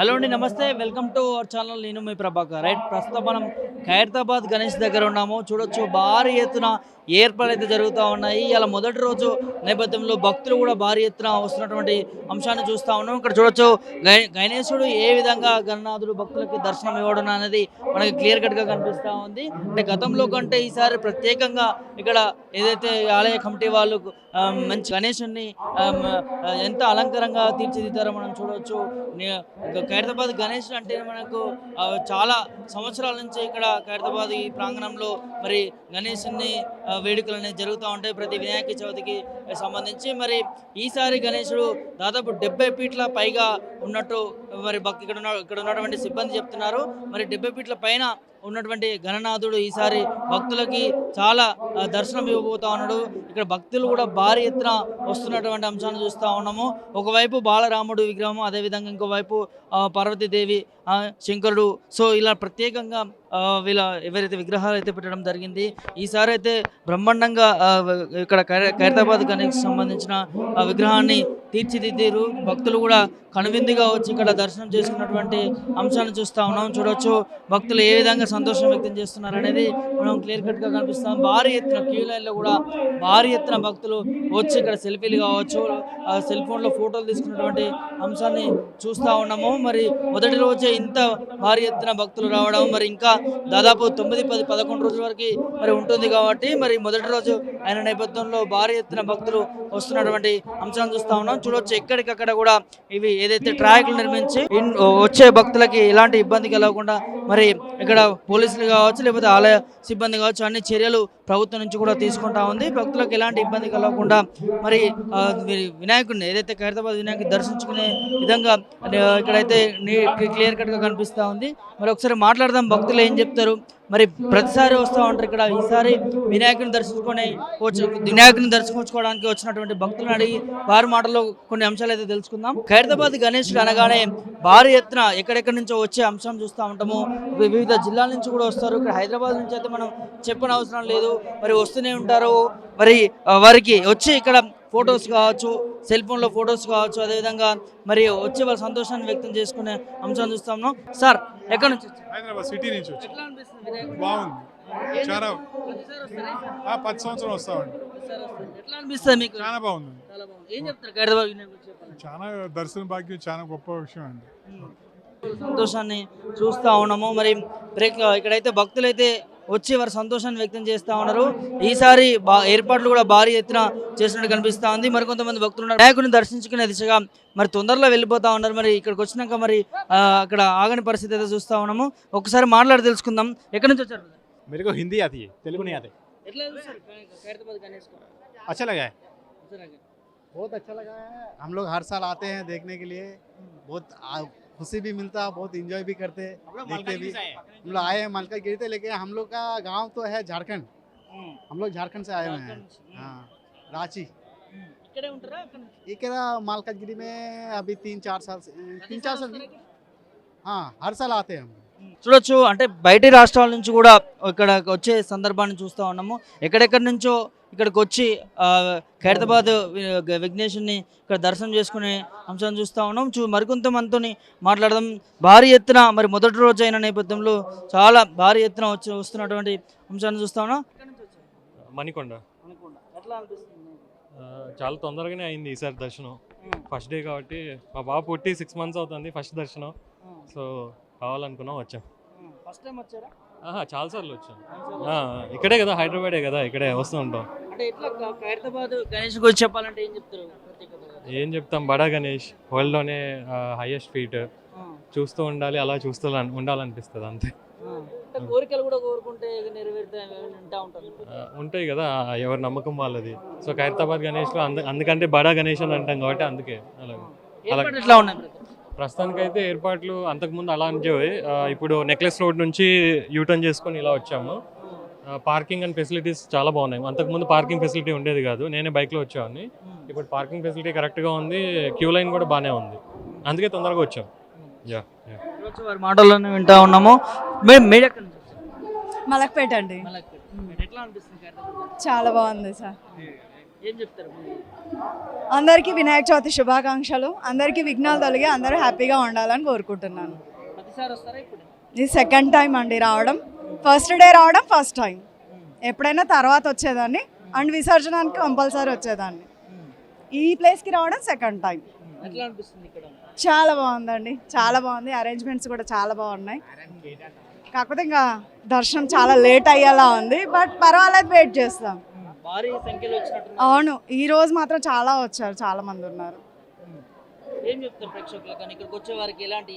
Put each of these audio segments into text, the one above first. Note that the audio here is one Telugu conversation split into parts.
హలో అండి నమస్తే. Welcome to our channel. నేను మీ ప్రభాకర్. రైట్ ప్రస్తుతం మనం ఖైరతాబాద్ గణేష్ దగ్గర ఉన్నాము. చూడొచ్చు భారీ ఎత్తున ఏర్పాట్లు అయితే జరుగుతూ ఉన్నాయి. ఇలా మొదటి రోజు నేపథ్యంలో భక్తులు కూడా భారీ ఎత్తున వస్తున్నటువంటి అంశాన్ని చూస్తూ ఉన్నాం. ఇక్కడ చూడొచ్చు గణేశుడు ఏ విధంగా గణనాథుడు భక్తులకి దర్శనం ఇవ్వడం అనేది మనకి క్లియర్ కట్గా కనిపిస్తూ ఉంది. అంటే గతంలో కంటే ఈసారి ప్రత్యేకంగా ఇక్కడ ఏదైతే ఆలయ కమిటీ వాళ్ళు మంచి గణేశుని ఎంత అలంకారంగా తీర్చిదిద్దారో మనం చూడవచ్చు ఖైరతాబాద్ గణేష్ అంటే మనకు చాలా సంవత్సరాల నుంచి ఇక్కడ ఖైరతాబాద్ ఈ ప్రాంగణంలో మరి గణేశుని వేడుకలు అనేవి జరుగుతూ ఉంటాయి ప్రతి వినాయక చవితికి సంబంధించి. మరి ఈసారి గణేశుడు దాదాపు డెబ్బై ఫీట్ల పైగా ఉన్నట్టు మరి భక్తి ఇక్కడ ఉన్న ఇక్కడ ఉన్నటువంటి సిబ్బంది చెప్తున్నారు. మరి డెబ్బై ఫీట్ల పైన ఉన్నటువంటి గణనాథుడు ఈసారి భక్తులకి చాలా దర్శనం ఇవ్వబోతా ఉన్నాడు. ఇక్కడ భక్తులు కూడా భారీ ఎత్తున వస్తున్నటువంటి అంశాన్ని చూస్తూ ఉన్నాము. ఒకవైపు బాలరాముడు విగ్రహం అదేవిధంగా ఇంకోవైపు ఆ, పార్వతీదేవి ఆ, శంకరుడు. సో ఇలా ప్రత్యేకంగా ఆ, వీళ్ళ ఎవరైతే విగ్రహాలు అయితే పెట్టడం జరిగింది ఈసారి అయితే బ్రహ్మాండంగా ఇక్కడ ఖైరతాబాద్ గణేష్ సంబంధించిన ఆ విగ్రహాన్ని తీర్చిదిద్దారు. భక్తులు కూడా కనువిందుగా వచ్చి ఇక్కడ దర్శనం చేసుకున్నటువంటి అంశాన్ని చూస్తూ ఉన్నాం. చూడొచ్చు భక్తులు ఏ విధంగా సంతోషం వ్యక్తం చేస్తున్నారు అనేది మనం క్లియర్ కట్గా కనిపిస్తాం భారీ ఎత్తున క్యూ లైన్లో కూడా భారీ ఎత్తున భక్తులు వచ్చి ఇక్కడ సెల్ఫీలు కావచ్చు ఆ సెల్ ఫోన్లో ఫోటోలు తీసుకున్నటువంటి అంశాన్ని చూస్తూ ఉన్నాము. మరి మొదటి రోజే ఇంత భారీ ఎత్తున భక్తులు రావడం మరి ఇంకా దాదాపు తొమ్మిది పది పదకొండు రోజుల వరకు మరి ఉంటుంది కాబట్టి మరి మొదటి రోజు ఆయన నేపథ్యంలో భారీ ఎత్తున భక్తులు వస్తున్నటువంటి అంశాన్ని చూస్తా ఉన్నాం. చూడొచ్చు ఎక్కడికక్కడ కూడా ఇవి ఏదైతే ట్రాక్లు నిర్మించి వచ్చే భక్తులకి ఎలాంటి ఇబ్బంది కలగకుండా మరి ఇక్కడ పోలీసులు కావచ్చు లేకపోతే ఆలయ సిబ్బంది కావచ్చు అన్ని చర్యలు ప్రభుత్వం నుంచి కూడా తీసుకుంటా ఉంది. భక్తులకు ఎలాంటి ఇబ్బంది కలగకుండా మరి వీరి వినాయకుడిని ఏదైతే ఖైరతాబాద్ వినాయకుడిని దర్శించుకునే విధంగా ఇక్కడైతే క్లియర్ కట్గా ఉంది. మరి ఒకసారి మాట్లాడదాం భక్తులు ఏం చెప్తారు. మరి ప్రతిసారి వస్తూ ఉంటారు ఇక్కడ. ఈసారి వినాయకుని దర్శించుకొని వినాయకుని దర్శించుకోవడానికి వచ్చినటువంటి భక్తులను అడిగి వారి మాటల్లో కొన్ని అంశాలు అయితే తెలుసుకుందాం. ఖైరతాబాద్ గణేశుడు అనగానే భారీ ఎత్తున ఎక్కడెక్కడి నుంచో వచ్చే అంశం చూస్తూ ఉంటాము. వివిధ జిల్లాల నుంచి కూడా వస్తారు. ఇక్కడ హైదరాబాద్ నుంచి అయితే మనం చెప్పని అవసరం లేదు. మరి వస్తూనే ఉంటారు. మరి వారికి వచ్చి ఇక్కడ ఫొటోస్ కావచ్చు సెల్ ఫోన్లో ఫొటోస్ కావచ్చు అదేవిధంగా మరి వచ్చి వాళ్ళ సంతోషాన్ని వ్యక్తం చేసుకునే అంశాన్ని చూస్తా ఉన్నాం. సార్ ఎక్కడి నుంచి? హైదరాబాద్ సిటీ నుంచి? బాగుంది. చాలా పది సంవత్సరం వస్తామండి. ఎట్లా అనిపిస్తుంది మీకు? చాలా బాగుంది. ఏం చెప్తారు చాలా దర్శన భాగ్యం చాలా గొప్ప విషయం అండి. సంతోషాన్ని చూస్తూ ఉన్నాము. మరి బ్రేక్ ఇక్కడైతే భక్తులైతే వచ్చి వారి సంతోషాన్ని వ్యక్తం చేస్తూ ఉన్నారు ఈసారి బా ఏర్పాట్లు కూడా భారీ ఎత్తున చేసినట్టు కనిపిస్తూ ఉంది మరి కొంతమంది భక్తులు ఉన్నారు వినాయకుడిని దర్శించుకునే దిశగా మరి తొందరలో వెళ్ళిపోతా ఉన్నారు మరి ఇక్కడికి వచ్చినాక మరి ఆ, అక్కడ ఆగని పరిస్థితి అయితే చూస్తూ ఉన్నాము ఒకసారి మాట్లాడి తెలుసుకుందాం ఎక్కడి నుంచి వచ్చారు मेरे को हिंदी आती है तेलुगु नहीं आते ఎట్లా చూస్తారు ఖైరతాబాద్ గణేష్ अच्छा लगा है గారు? बहुत अच्छा लगा है हम लोग हर साल आते हैं देखने के लिए बहुत आ- खुशी भी मिलता बहुत इंजॉय भी करते देखते भी हम लोग आए हैं मलकागिरी से लेके हम लोग का गांव तो है झारखंड ఉమ్. हम लोग झारखंड से आए हुए हैं हाँ रांची ఉమ్. ఇక్కడే ఉంటారా అక్కడ నుంచి? ये कह रहा मालकागिरी में अभी तीन चार साल से तीन चार साल हाँ हर साल आते हैं हम చూడొచ్చు అంటే బయటి రాష్ట్రాల నుంచి కూడా ఇక్కడ వచ్చే సందర్భాన్ని చూస్తూ ఉన్నాము ఎక్కడెక్కడి నుంచో ఇక్కడికి వచ్చి ఖైరతాబాద్ విఘ్నేశ్వరుని ఇక్కడ దర్శనం చేసుకునే అంశాన్ని చూస్తూ ఉన్నాం. చూ మరికొంతమందితో మాట్లాడదాం. భారీ ఎత్తున మరి మొదటి రోజు అయిన నేపథ్యంలో చాలా భారీ ఎత్తున వచ్చి వస్తున్నటువంటి అంశాన్ని చూస్తా ఉన్నాం. మణికొండ. చాలా తొందరగానే అయింది ఈసారి దర్శనం. ఫస్ట్ డే కాబట్టి మా బాబు పుట్టి సిక్స్ మంత్స్ అవుతుంది ఫస్ట్ దర్శనం. సో కావాలనుకున్నాం వచ్చాం. ఫస్ట్ టైం వచ్చారా? చాలాసార్లు వచ్చాం. ఆ, ఇక్కడే కదా హైదరాబాదే కదా ఇక్కడే వస్తూ ఉంటాం. అంటే ఎట్లా ఖైరతాబాద్ గణేష్ గురించి చెప్పాలంటే ఏం చెప్తారు? ఏం చెప్తాం? బడా గణేష్ వరల్డ్లోనే హైయెస్ట్ ఫీట్ చూస్తూ ఉండాలి అలా చూస్తూ ఉండాలనిపిస్తుంది అంతే. కోరికలు కూడా కోరుకుంటే ఉంటాయి కదా ఎవరి నమ్మకం వాళ్ళది. సో ఖైరతాబాద్ గణేష్లో అందు అందుకంటే బడా గణేష్ అని అంటాం కాబట్టి అందుకే. అలాగే. బ్రదర్? ప్రస్తుతానికైతే ఏర్పాట్లు అంతకుముందు అలా అనిచేవి ఇప్పుడు నెక్లెస్ రోడ్ నుంచి యూటర్న్ చేసుకొని ఇలా వచ్చాము. పార్కింగ్ అండ్ ఫెసిలిటీస్ చాలా బాగున్నాయి. అంతకుముందు పార్కింగ్ ఫెసిలిటీ ఉండేది కాదు. నేనే బైక్లో వచ్చాను ఇప్పుడు పార్కింగ్ ఫెసిలిటీ కరెక్ట్గా ఉంది. క్యూ లైన్ కూడా బాగానే ఉంది. అందుకే తొందరగా వచ్చాం. యా వారి మాటల్లోనే వింటా ఉన్నాము? మలక్పేట అండి. మలక్పేట. ఎట్లా అనిపిస్తుంది? ఖైరతాబాద్? చాలా బాగుంది సార్. ఏం చెప్తారు? అందరికీ వినాయక చవితి శుభాకాంక్షలు. అందరికీ విఘ్నాలు తొలగి అందరూ హ్యాపీగా ఉండాలని కోరుకుంటున్నాను. ప్రతిసారి వస్తారా ఇప్పుడు? ఇది సెకండ్ టైం అండి రావడం. ఫస్ట్ డే రావడం ఫస్ట్ టైం ఎప్పుడైనా తర్వాత వచ్చేదాన్ని. అండ్ విసర్జనానికి కంపల్సరీ వచ్చేదాన్ని. ఈ ప్లేస్కి రావడం సెకండ్ టైం ఎట్లా అనిపిస్తుంది ఇక్కడ? చాలా బాగుందండి. చాలా బాగుంది. అరేంజ్మెంట్స్ కూడా చాలా బాగున్నాయి. కాకపోతే ఇంకా దర్శనం చాలా లేట్ అయ్యేలా ఉంది. బట్ పర్వాలేదు వెయిట్ చేస్తాం. భారీ సంఖ్యలో వచ్చినట్టు అవును ఈ రోజు మాత్రం చాలా వచ్చారు చాలా మంది ఉన్నారు. ఏం చెప్తారు ప్రేక్షకులకు కానీ ఇక్కడికి వచ్చే వారికి ఎలాంటి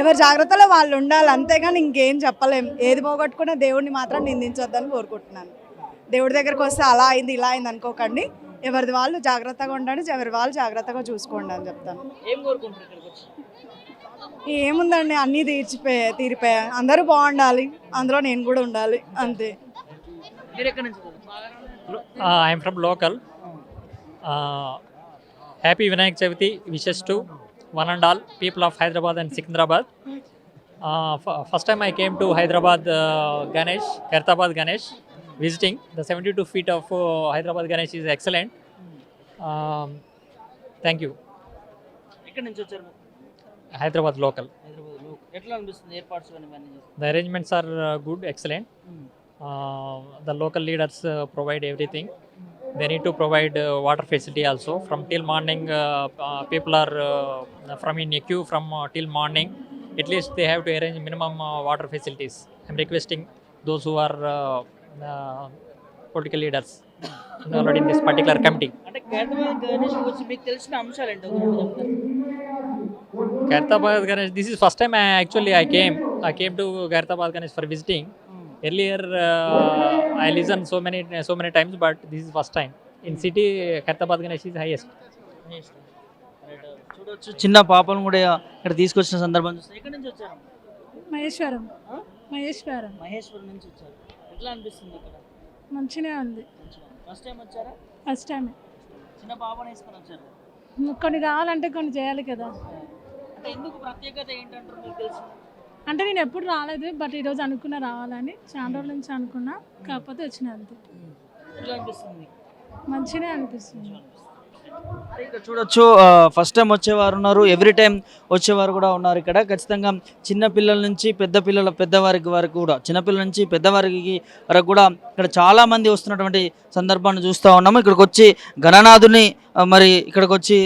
ఎవరి జాగ్రత్తలో వాళ్ళు ఉండాలి అంతేగాని ఇంకేం చెప్పలేం. ఏది పోగొట్టుకున్నా దేవుడిని మాత్రం నిందించొద్దని కోరుకుంటున్నాను. దేవుడి దగ్గరకు వస్తే అలా అయింది ఇలా అయింది అనుకోకండి. ఎవరిది వాళ్ళు జాగ్రత్తగా ఉండండి ఎవరి వాళ్ళు జాగ్రత్తగా చూసుకోండి అని చెప్తాను. ఏం కోరుకుంటారు ఏముందండి అన్నీ తీర్చిపోయాయి తీరిపోయాయి. అందరూ బాగుండాలి అందులో నేను కూడా ఉండాలి అంతే. మీరు ఎక్కడి నుంచి I'm from local happy Vinayaka Chavithi wishes to one and all people of Hyderabad and Secunderabad first time I came to Hyderabad Ganesh Khairatabad Ganesh visiting the seventy two feet of Hyderabad Ganesh is excellent thank you Hyderabad local Hyderabad the arrangements are good excellent are uh, good, excellent. Uh, the local leaders uh, provide everything. They need to provide uh, water facility also. From till morning, uh, uh, people are uh, from in a queue from uh, till morning. At least they have to arrange minimum uh, water facilities. I'm requesting those who are uh, uh, political leaders involved in this particular committee. అంటే హైదరాబాద్ గణేష్ వచ్చి మీకు తెలిసిన అంశాలు ఏంటో ఒక రెండు చెప్తారా? Gartabad Ganesh, this is first time I actually I came. I came to Gartabad Ganesh for visiting. Earlier, uh, I listened so many so many times, but this is first time. In city, Kartabad Ganesh is highest. Right. చూడొచ్చు చిన్న పాపను కూడా ఇక్కడ తీసుకొచ్చిన సందర్భం చూస్తే ఎక్కడి నుంచి వచ్చారు? మహేశ్వరం? మహేశ్వరం. మహేశ్వరం నుంచి వచ్చారు. ఎట్లా అనిపిస్తుంది ఇక్కడ? మంచిగా ఉంది. ఫస్ట్ టైం వచ్చారా? ఫస్ట్ టైం చిన్న పాపను వేసుకొని వచ్చారు. కొన్ని కావాలంటే కొన్ని చేయాలి కదా. అంటే ఎందుకు ప్రత్యేకత ఏంటంటారు మీకు తెలుసు అంటే నేను ఎప్పుడు రాలేదు బట్ ఈరోజు అనుకున్నా రావాలని. చాలా రోజుల నుంచి అనుకున్నా కాకపోతే వచ్చిన అంతే. మంచిగా అనిపిస్తుంది. ఇక్కడ చూడొచ్చు ఫస్ట్ టైం వచ్చేవారు ఉన్నారు. ఎవ్రీ టైం వచ్చేవారు కూడా ఉన్నారు ఇక్కడ. ఖచ్చితంగా చిన్న పిల్లల నుంచి పెద్ద పిల్లల పెద్దవారికి వరకు కూడా చిన్నపిల్లల నుంచి పెద్దవారికి వరకు కూడా ఇక్కడ చాలామంది వస్తున్నటువంటి సందర్భాన్ని చూస్తూ ఉన్నాము. ఇక్కడికి వచ్చి గణనాథుని మరి ఇక్కడికి వచ్చి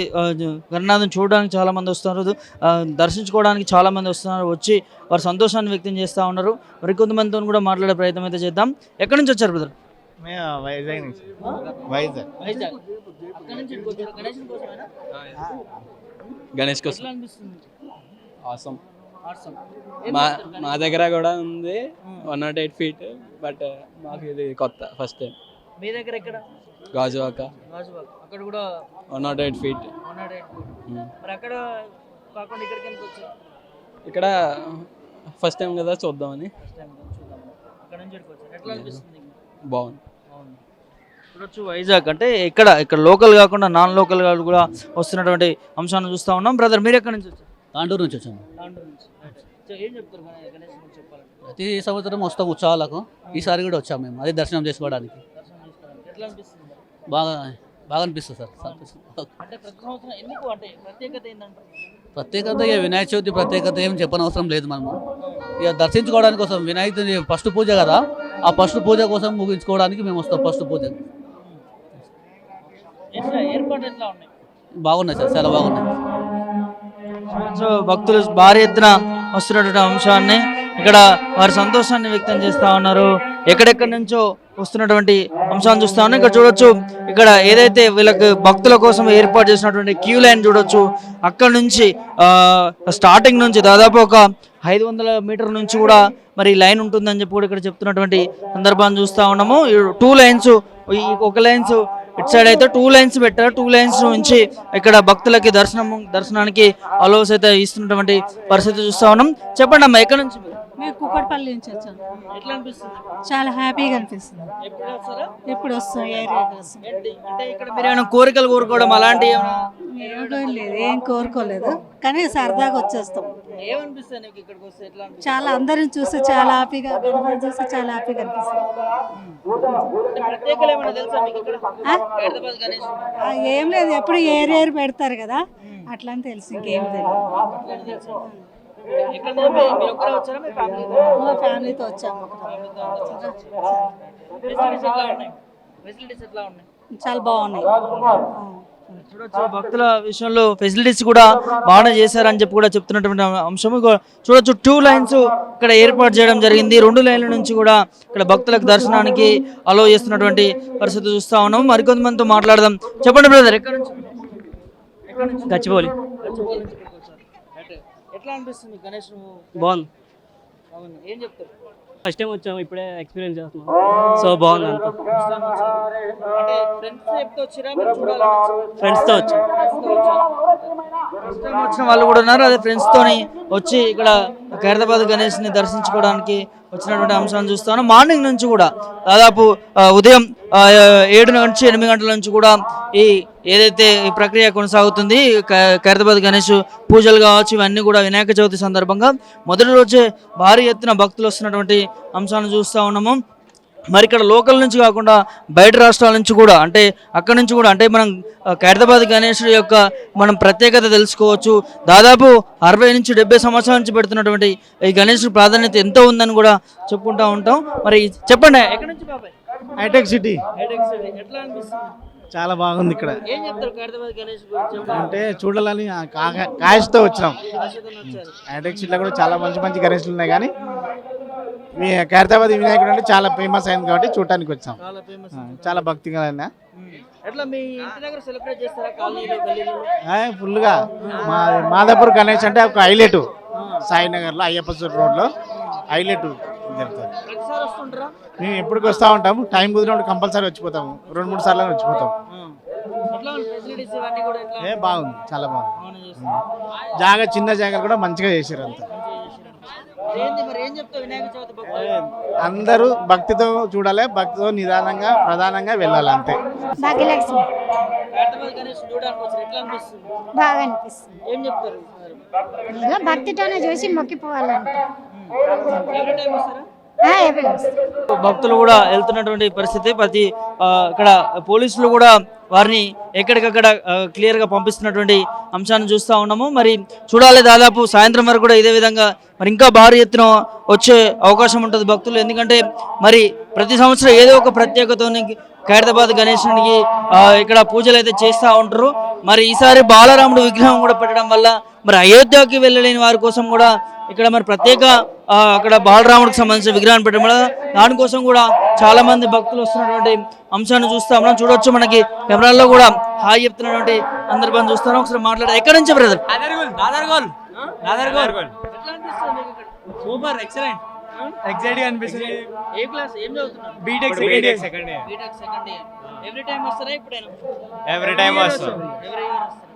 గణనాథుని చూడడానికి చాలామంది వస్తున్నారు. దర్శించుకోవడానికి చాలామంది వస్తున్నారు. వచ్చి వారు సంతోషాన్ని వ్యక్తం చేస్తూ ఉన్నారు. మరికొంతమందితో కూడా మాట్లాడే ప్రయత్నం అయితే చేద్దాం. ఎక్కడి నుంచి వచ్చారు బ్రదర్? వైజాగ్ నుంచి. వైజాగ్. వైజాగ్. అక్కడి నుంచి ఇక్కడికి వచ్చారు గణేశుని కోసమేనా? గణేష్ కోసం. మా మా? దగ్గర కూడా ఉంది. One not eight feet but మాకు ఇది కొత్త ఫస్ట్ టైం మీ దగ్గర ఎక్కడ? గాజువాక. అక్కడ కూడా one not eight feet one not eight మరి అక్కడ కాకుండా ఇక్కడికి ఎందుకు వచ్చారు? ఇక్కడ ఫస్ట్ టైం కదా చూద్దామని. ఫస్ట్ టైం చూద్దాం అక్కడ నుంచి ఎట్లా అనిపిస్తుంది? బాగుంది. చూడొచ్చు వైజాగ్. అంటే ఇక్కడ ఇక్కడ లోకల్ కాకుండా నాన్ లోకల్ కూడా వస్తున్నటువంటి అంశాన్ని చూస్తూ ఉన్నాం. బ్రదర్ మీరు ఎక్కడి నుంచి వచ్చారు? తాండూరు నుంచి వచ్చాము. తాండూరు నుంచి. సో ఏం చెప్తారు గణే- గణేష్ గురించి చెప్పాలంటే? ప్రతి సంవత్సరం వస్తాం ఉత్సవాలకు. ఈసారి కూడా వచ్చాము మేము. అదే దర్శనం చేసుకోవడానికి. ఎట్లా అనిపిస్తుంది? బాగా బాగా అనిపిస్తుంది సార్. అంటే ప్రతి సంవత్సరం ఎందుకు? అంటే ప్రత్యేకత ఏంటంటారు ప్రత్యేకత ఇక వినాయక చవితి ప్రత్యేకత ఏం చెప్పనవసరం లేదు మనము. ఇక దర్శించుకోవడానికి కోసం వినాయకుని ఫస్ట్ పూజ కదా. ఆ ఫస్ట్ పూజ కోసం ముగించుకోవడానికి మేము వస్తాం ఫస్ట్ పూజ. బాగున్నాయి సార్ చాలా బాగున్నాయి. సో భక్తులు భారీ ఎత్తున వస్తున్నటువంటి అంశాన్ని ఇక్కడ వారి సంతోషాన్ని వ్యక్తం చేస్తా ఉన్నారు. ఎక్కడెక్కడి నుంచో వస్తున్నటువంటి అంశాన్ని చూస్తా ఉన్నాం. ఇక్కడ చూడొచ్చు ఇక్కడ ఏదైతే వీళ్ళకి భక్తుల కోసం ఏర్పాటు చేసినటువంటి క్యూ లైన్ చూడొచ్చు. అక్కడ నుంచి ఆ, స్టార్టింగ్ నుంచి దాదాపు ఒక ఐదు వందల మీటర్ నుంచి కూడా మరి లైన్ ఉంటుందని చెప్పి కూడా ఇక్కడ చెప్తున్నటువంటి సందర్భాన్ని చూస్తా ఉన్నాము. టూ లైన్స్ ఒక లైన్స్ ఇటు సైడ్ అయితే టూ లైన్స్ పెట్టారు. టూ లైన్స్ నుంచి ఇక్కడ భక్తులకి దర్శనం దర్శనానికి అలోస్ అయితే ఇస్తున్నటువంటి పరిస్థితి చూస్తా ఉన్నాం. చెప్పండి అమ్మా ఎక్కడి నుంచి మేము కుక్కడపల్లి నుంచి వచ్చాం ఎట్లా అనిపిస్తుంది? చాలా హ్యాపీగా అనిపిస్తుంది. ఎప్పుడు వస్తారా? ఎప్పుడు వస్తాం? అంటే ఇక్కడ మీరు ఏమైనా కోరికలు కోరుకోవడం అలాంటివి ఏమైనా? ఏం లేదు ఏం కోరుకోలేదు. కానీ సరదాగా వచ్చేస్తాం. ఏమనిపిస్తుంది నీకు ఇక్కడికి వస్తే? ఎట్లా అనిపిస్తుంది? చాలా అందరిని చూస్తే చాలా హ్యాపీగా గణపతి చూస్తే చాలా హ్యాపీగా అనిపిస్తుంది. అంటే ప్రత్యేకలు ఏమైనా తెలుసా మీకు ఇక్కడ? ఆ? హైదరాబాద్ గణేష్. ఆ, ఏం లేదు ఎప్పుడు ఏరియారు పెడతారు కదా అట్లా అని తెలుసు ఇంకేం తెలియదు మీ ఫ్యామిలీతో వచ్చాము చాలా బాగున్నాయి. చూడొచ్చు భక్తుల విషయంలో ఫెసిలిటీస్ కూడా బాగానే చేశారని చెప్పి కూడా చెప్తున్నటువంటి అంశం చూడొచ్చు టూ లైన్స్ ఇక్కడ ఏర్పాటు చేయడం జరిగింది. రెండు లైన్ల నుంచి కూడా ఇక్కడ భక్తులకు దర్శనానికి అలో చేస్తున్నటువంటి పరిస్థితి చూస్తా ఉన్నాం మరికొంతమందితో మాట్లాడదాం. చెప్పండి బ్రదర్ ఎక్కడ నుంచి? ఎక్కడ నుంచి గచ్చిబౌలి గచ్చిబౌలి నుంచి ఇక్కడికి వచ్చారు. రైట్. ఎట్లా అనిపిస్తుంది గణేష్ బాగుంది. అవును ఏం చెప్తారు? ఫస్ట్ టైం వచ్చాము ఇప్పుడే ఎక్స్పీరియన్స్ చేస్తున్నాం. సో బాగుంది అంతా. అంటే ఫ్రెండ్స్ చెప్తే వచ్చిరా? మీరు? ఫ్రెండ్స్తో వచ్చాం. ఫస్ట్ టైం వచ్చిన వాళ్ళు కూడా ఉన్నారు. అదే ఫ్రెండ్స్ తోని వచ్చి ఇక్కడ ఖైరతాబాద్ గణేష్ని దర్శించుకోవడానికి వచ్చినటువంటి అంశాలను చూస్తాను. మార్నింగ్ నుంచి కూడా దాదాపు ఆ, ఉదయం ఆ, ఏడు నుంచి ఎనిమిది గంటల నుంచి కూడా ఈ ఏదైతే ఈ ప్రక్రియ కొనసాగుతుంది ఖైరతాబాద్ గణేష్ పూజలు కావచ్చు ఇవన్నీ కూడా వినాయక చవితి సందర్భంగా మొదటి రోజే భారీ ఎత్తున భక్తులు వస్తున్నటువంటి అంశాలను చూస్తూ ఉన్నాము. మరి ఇక్కడ లోకల్ నుంచి కాకుండా బయట రాష్ట్రాల నుంచి కూడా అంటే అక్కడ నుంచి కూడా అంటే మనం ఖైరతాబాద్ గణేశుడి యొక్క మనం ప్రత్యేకత తెలుసుకోవచ్చు. దాదాపు అరవై నుంచి డెబ్బై సంవత్సరాల నుంచి పెడుతున్నటువంటి ఈ గణేశుడి ప్రాధాన్యత ఎంతో ఉందని కూడా చెప్పుకుంటా ఉంటాం. మరి చెప్పండి ఎక్కడి నుంచి బాబాయ్? Hitech city. Hitech city. ఎట్లా అనిపిస్తుంది? చాలా బాగుంది ఇక్కడ. అంటే చూడాలని కాయస్తో వచ్చినాం. హైటెక్ సిటీలో కూడా చాలా మంచి మంచి గణేష్లు ఉన్నాయి కానీ మీ ఖైరతాబాద్ వినాయకుడు అంటే చాలా ఫేమస్ అయింది కాబట్టి చూడటానికి వచ్చాం. చాలా భక్తిగా అయినా ఫుల్గా మా మాదాపూర్ గణేష్ అంటే ఒక హైలైట్. సాయినగర్లో అయ్యప్పసూర్ రోడ్లో. హైలైట్. జరుగుతుంది. మేము ఎప్పటికి వస్తూ ఉంటాము. టైం కుదిరినప్పుడు కంపల్సరీ వచ్చిపోతాము. రెండు మూడు సార్లు వచ్చిపోతాం. ఏ బాగుంది. చాలా బాగుంది. జాగా చిన్న జాగాలు కూడా మంచిగా చేశారు అంతా. ఏంది మరి ఏం చెప్తావు వినాయక చవితి భక్తులు? అందరూ భక్తితో చూడాలి. భక్తితో నిదానంగా ప్రధానంగా వెళ్ళాలి అంతే. భాగ్యలక్ష్మి. బాగా అనిపిస్తుంది. ఏం చెప్తారు? ఏదో భక్తితోనే చూసి మొక్కిపోవాలంట. భక్తులు కూడా వెళ్తున్నటువంటి పరిస్థితి. ప్రతి ఇక్కడ పోలీసులు కూడా వారిని ఎక్కడికక్కడ క్లియర్గా పంపిస్తున్నటువంటి అంశాన్ని చూస్తూ ఉన్నాము. మరి చూడాలి దాదాపు సాయంత్రం వరకు కూడా ఇదే విధంగా మరి ఇంకా భారీ ఎత్తున వచ్చే అవకాశం ఉంటుంది భక్తులు. ఎందుకంటే మరి ప్రతి సంవత్సరం ఏదో ఒక ప్రత్యేకత ఉంది ఖైరతాబాద్ గణేశునికి ఇక్కడ పూజలు అయితే చేస్తూ ఉంటారు. మరి ఈసారి బాలరాముడు విగ్రహం కూడా పెట్టడం వల్ల మరి అయోధ్యకి వెళ్ళలేని వారి కోసం కూడా ఇక్కడ మరి ప్రత్యేక అక్కడ బాలరాముడికి సంబంధించిన విగ్రహాన్ని పెట్టడం వల్ల దానికోసం కూడా చాలా మంది భక్తులు వస్తున్నటువంటి అంశాన్ని చూస్తా మనం చూడొచ్చు మనకి కెమెరాల్లో కూడా హాయ్ చెప్తున్నటువంటి సందర్భాన్ని చూస్తాను. ఒకసారి మాట్లాడే ఎక్కడి నుంచి బ్రదర్? Super excellent. అనిపిస్తుంది. ఏ క్లాస్ ఏం చదువుతున్నారు? BTech second year second year BTech second year every time వస్తారా ఇప్పుడైనా? ఎవ్రీ టైం వస్తాం ఎవరి ఇయర్ వస్తారా?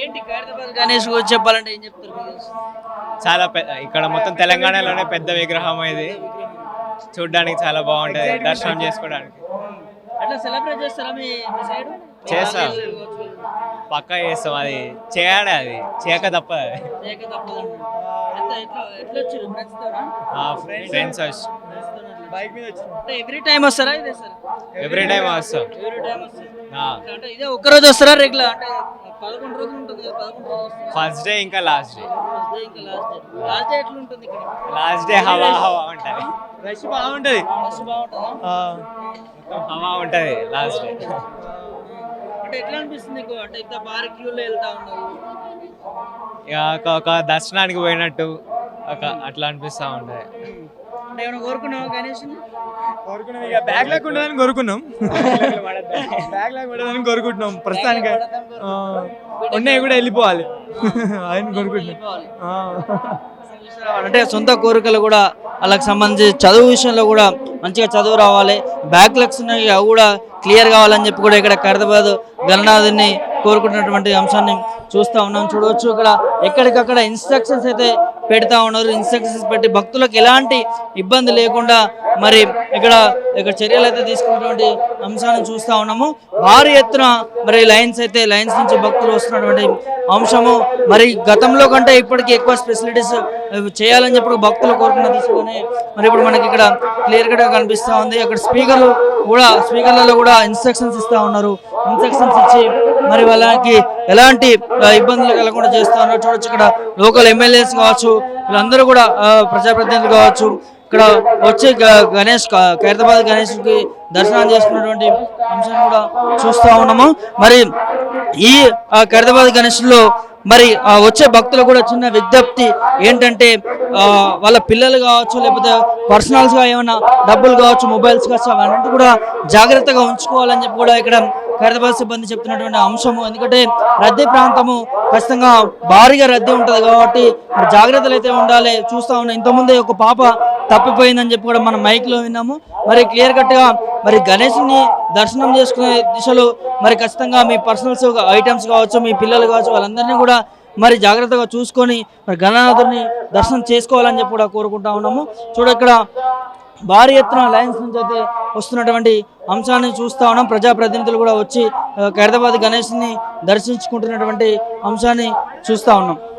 ఏంటి ఖైరతాబాద్ గణేష్ గురించి చెప్పాలంటే ఏం చెప్తారు? చాలా పెద్ద ఇక్కడ మొత్తం తెలంగాణలోనే పెద్ద విగ్రహం ఇది. చూడడానికి చాలా బాగుంటది దర్శనం చేసుకోవడానికి. అట్లా సెలబ్రేట్ చేస్తారా మీ మీ సైడ్? చేస్తాం. పక్కా చేస్తాం అది. చేయాలి అది. చేయక తప్పదు. అది లేక తప్పదండి ఎంత ఎట్లా ఎట్లా వచ్చారు? ఫ్రెండ్స్ బైక్ మీద ఎవ్రీ టైం వస్తారా ఇదే సార్? ఎవ్రీ టైం వస్తాం. ఇదే ఒక్క రోజు వస్తారా రెగ్యులర్ అంటే పదకొండు రోజులు ఉంటుంది కదా పదకొండు రోజులు వస్తారా ఫస్ట్ డే ఇంకా లాస్ట్ డే ఫస్ట్ డే ఇంకా లాస్ట్ డే లాస్ట్ డే ఎట్లా ఉంటుంది ఇక్కడ? లాస్ట్ డే హవా హవా ఉంటది. రష్ బాగుంటుంది. రష్ బాగుంటుందా? హవా ఉంటది లాస్ట్ డే అంటే ఎట్లా అనిపిస్తుంది నీకు? అంటే ఇంత క్యూలో వెళ్తా ఉన్నావు? ఇక ఒక- ఒక దర్శనానికి పోయినట్టు ఒక అట్లా అనిపిస్తా ఉంటది. అంటే ఏమైనా కోరుకున్నావా గణేష్ కోరుకున్నాం ఇక బ్యాగ్ లాక్ ఉండదని కోరుకున్నాం. బ్యాగ్ ఉండదని కోరుకుంటున్నాం. ప్రస్తుతానికి ఉన్నాయి కూడా వెళ్ళిపోవాలి. ఆయన కోరుకుంటున్నాం. అంటే సొంత కోరికలు కూడా వాళ్ళకి సంబంధించి చదువు విషయంలో కూడా మంచిగా చదువు రావాలి. బ్యాక్ లక్స్ ఉన్నాయి అవి కూడా క్లియర్ కావాలని చెప్పి కూడా ఇక్కడ ఖైరతాబాద్ గణనాథుని కోరుకుంటున్నటువంటి అంశాన్ని చూస్తూ ఉన్నాం. చూడవచ్చు ఇక్కడ ఎక్కడికక్కడ ఇన్స్ట్రక్షన్స్ అయితే పెడతా ఉన్నారు. ఇన్స్ట్రక్షన్స్ పెట్టి భక్తులకు ఎలాంటి ఇబ్బంది లేకుండా మరి ఇక్కడ ఇక్కడ చర్యలు అయితే తీసుకున్నటువంటి అంశాలను చూస్తా ఉన్నాము. భారీ ఎత్తున మరి లైన్స్ అయితే లైన్స్ నుంచి భక్తులు వస్తున్నటువంటి అంశము. మరి గతంలో కంటే ఇప్పటికీ ఎక్కువ ఫెసిలిటీస్ చేయాలని చెప్పి భక్తులు కోరుకున్న తీసుకొని మరి ఇప్పుడు మనకి ఇక్కడ క్లియర్గా కనిపిస్తా ఉంది. అక్కడ స్పీకర్లు కూడా స్పీకర్లలో కూడా ఇన్స్ట్రక్షన్స్ ఇస్తా ఉన్నారు. ఇన్స్ట్రక్షన్స్ ఇచ్చి మరి వాళ్ళకి ఎలాంటి ఇబ్బందులు కలగకుండా చేస్తా ఉన్నారు. చూడొచ్చు ఇక్కడ లోకల్ ఎమ్మెల్యేస్ కావచ్చు వీళ్ళందరూ కూడా ప్రజాప్రతినిధులు కావచ్చు. ఇక్కడ వచ్చి గణేష్ ఖైరతాబాద్ గణేష్కి దర్శనం చేసుకున్నటువంటి అంశాన్ని కూడా చూస్తా ఉన్నాము. మరి ఈ ఆ, ఖైరతాబాద్ గణేష్లో మరి ఆ, వచ్చే భక్తులు కూడా చిన్న విజ్ఞప్తి ఏంటంటే వాళ్ళ పిల్లలు కావచ్చు లేకపోతే పర్సనల్స్గా ఏమైనా డబ్బులు కావచ్చు మొబైల్స్ కావచ్చు అవన్నీ కూడా జాగ్రత్తగా ఉంచుకోవాలని చెప్పి కూడా ఇక్కడ ఖైరతాబాద్ సిబ్బంది చెప్తున్నటువంటి అంశము. ఎందుకంటే రద్దీ ప్రాంతము ఖచ్చితంగా భారీగా రద్దీ ఉంటుంది కాబట్టి జాగ్రత్తలు అయితే ఉండాలి. చూస్తా ఉన్నాం ఇంతకుముందే ఒక పాప తప్పిపోయిందని చెప్పి కూడా మనం మైక్లో విన్నాము. మరి క్లియర్ కట్గా మరి గణేష్ని దర్శనం చేసుకునే దిశలో మరి ఖచ్చితంగా మీ పర్సనల్స్ ఐటమ్స్ కావచ్చు మీ పిల్లలు కావచ్చు వాళ్ళందరినీ కూడా మరి జాగ్రత్తగా చూసుకొని మరి గణనాథుడిని దర్శనం చేసుకోవాలని చెప్పి కూడా కోరుకుంటా ఉన్నాము. చూడ ఇక్కడ భారీ ఎత్తున లైన్స్ నుంచి అయితే వస్తున్నటువంటి అంశాన్ని చూస్తూ ఉన్నాం. ప్రజాప్రతినిధులు కూడా వచ్చి ఆ, గణేష్ని దర్శించుకుంటున్నటువంటి అంశాన్ని చూస్తా ఉన్నాం.